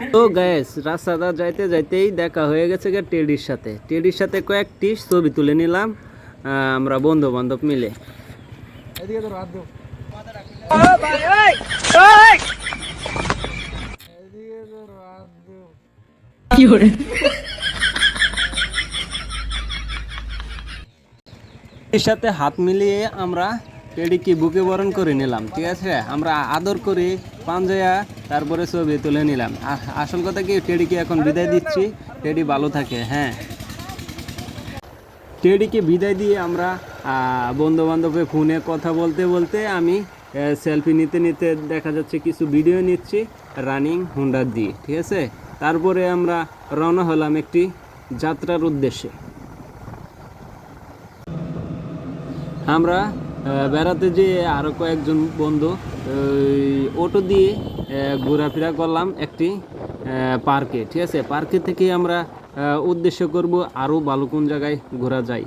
তো গ্যাস রাস্তাটা যাইতে যাইতেই দেখা হয়ে গেছে গে টেডির সাথে। টেডির সাথে কয়েকটি ছবি তুলে নিলাম আমরা বন্ধু বান্ধব মিলে এর সাথে হাত মিলিয়ে আমরা টেডিকে বুকে বরণ করে নিলাম ঠিক আছে? আমরা আদর করে পাঞ্জায়া তারপরে ছবি তুলে নিলাম। আসল কথা কি, টেডিকে এখন বিদায় দিচ্ছি। টেডি ভালো থাকে হ্যাঁ। টেডিকে বিদায় দিয়ে আমরা বন্ধু বান্ধবের ফোনে কথা বলতে বলতে আমি সেলফি নিতে নিতে দেখা যাচ্ছে কিছু ভিডিও নিচ্ছি, রানিং হুন্ডার দিয়ে ঠিক আছে? তারপরে আমরা রওনা হলাম একটি যাত্রার উদ্দেশ্যে। আমরা বেড়াতে যেয়ে আরও কয়েকজন বন্ধু অটো দিয়ে ঘোরাফেরা করলাম একটি পার্কে, ঠিক আছে? পার্কে থেকে আমরা উদ্দেশ্য করব আরও ভালো কোন জায়গায় ঘোরা যায়।